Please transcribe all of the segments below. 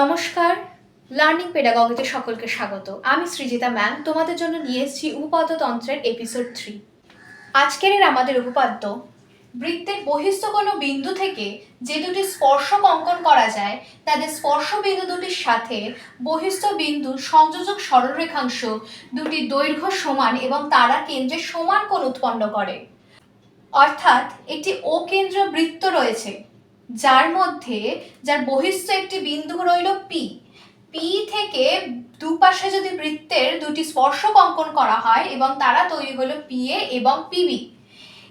নমস্কার লার্নিং পেডাগগিতে সকলকে স্বাগত। আমি সৃজিতা ম্যাম, তোমাদের জন্য নিয়ে এসেছি উপপাদ্যতন্ত্রের এপিসোড থ্রি আজকের এর আমাদের উপপাদ্য, বৃত্তের বহিস্থ কোনো বিন্দু থেকে যে দুটি স্পর্শক অঙ্কন করা যায়, তাদের স্পর্শ বিন্দু দুটির সাথে বহিস্থ বিন্দুর সংযোজক সরলরেখাংশ দুটি দৈর্ঘ্য সমান এবং তারা কেন্দ্রে সমান কোণ উৎপন্ন করে। অর্থাৎ একটি ও কেন্দ্র বৃত্ত রয়েছে। যার মধ্যে, যার বহিস্থ একটি বিন্দু রইল পি পি থেকে দুপাশে যদি বৃত্তের দুটি স্পর্শক অঙ্কন করা হয় এবং তারা তৈরি হলো এ এবং পিবি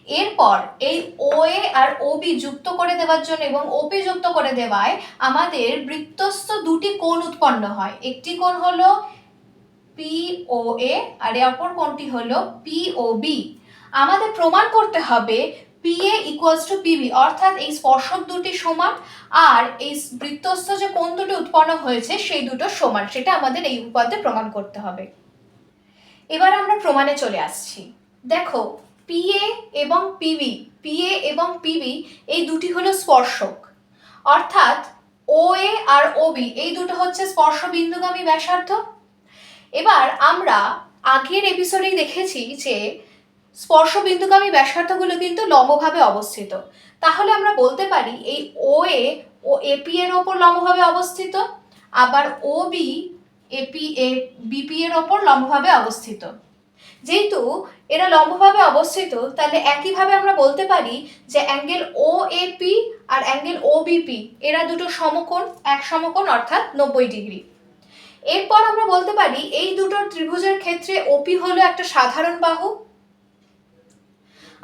এরপর এই ও এ আর ও বি যুক্ত করে দেওয়ার জন্য এবং ওপি যুক্ত করে দেওয়ায় আমাদের বৃত্তস্থ দুটি কোণ উৎপন্ন হয়। একটি কোণ হলো পি ও এ আর অপর কোণটি হলো পি ও বি আমাদের প্রমাণ করতে হবে P A equals to PB অর্থাৎ এই স্পর্শক দুটি সমান, আর এই বৃত্তস্থ যে কোণ দুটি উৎপন্ন হয়েছে, সেই দুটো সমান, সেটা আমাদের এই উপাদ্যে প্রমাণ করতে হবে। এবার আমরা প্রমাণে চলে আসছি। দেখো পি এ এবং পিবি পি এ এবং পিবি এই দুটি হলো স্পর্শক। অর্থাৎ ও এ আর বি এই দুটো হচ্ছে স্পর্শ বিন্দুগামী ব্যাসার্ধ। এবার আমরা আগের এপিসোডেই দেখেছি যে স্পর্শ বিন্দুগামী ব্যাসার্ধগুলো কিন্তু লম্বভাবে অবস্থিত। তাহলে আমরা বলতে পারি এই ও এ ও এপি এর ওপর লম্বভাবে অবস্থিত, আবার ও বি এপি এ বিপি এর ওপর লম্বভাবে অবস্থিত। যেহেতু এরা লম্বভাবে অবস্থিত, তাহলে একইভাবে আমরা বলতে পারি যে অ্যাঙ্গেল ও এপি আর অ্যাঙ্গেল ও বিপি এরা দুটো সমকোণ, এক সমকোণ অর্থাৎ নব্বই ডিগ্রি। এরপর আমরা বলতে পারি এই দুটো ত্রিভুজের ক্ষেত্রে ওপি হলো একটা সাধারণ বাহু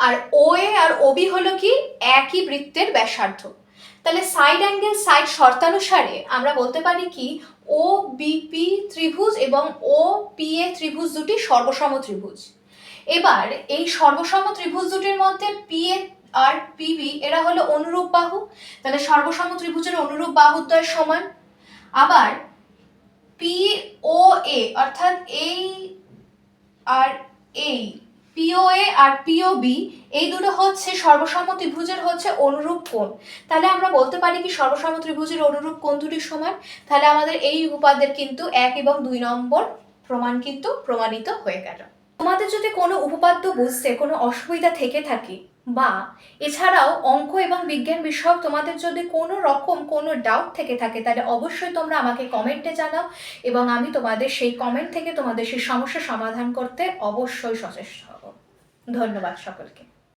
আর ও এ আর ওবি হলো কি? একই বৃত্তের ব্যাসার্ধ। তাহলে সাইড অ্যাঙ্গেল সাইড শর্তানুসারে আমরা বলতে পারি কি? ও বিপি ত্রিভুজ এবং ও পি এ ত্রিভুজ দুটি সর্বসম ত্রিভুজ। এবার এই সর্বসম ত্রিভুজ দুটির মধ্যে পি এ আর পিবি এরা হলো অনুরূপ বাহু। তাহলে সর্বসম ত্রিভুজের অনুরূপ বাহুদ্বয় সমান। আবার পি ও এ অর্থাৎ এই আর এই পিওএ আর পিওবি এই দুটো হচ্ছে সর্বসম ত্রিভুজের হচ্ছে অনুরূপ কোণ। তাহলে আমরা বলতে পারি কি সর্বসম ত্রিভুজের অনুরূপ কোণ দুটি সমান? তাহলে আমাদের এই উপাদ্যের কিন্তু এক এবং দুই নম্বর প্রমাণ কিন্তু প্রমাণিত হয়ে গেল। তোমাদের যদি কোনো উপপাদ্য বুঝতে কোনো অসুবিধা থেকে থাকে বা এছাড়াও অঙ্ক এবং বিজ্ঞান বিষয়ক তোমাদের যদি কোনো রকম কোনো ডাউট থেকে থাকে, তাহলে অবশ্যই তোমরা আমাকে কমেন্টে জানাও এবং আমি তোমাদের সেই কমেন্ট থেকে তোমাদের সেই সমস্যা সমাধান করতে অবশ্যই সচেষ্ট ধন্যবাদ সকলকে।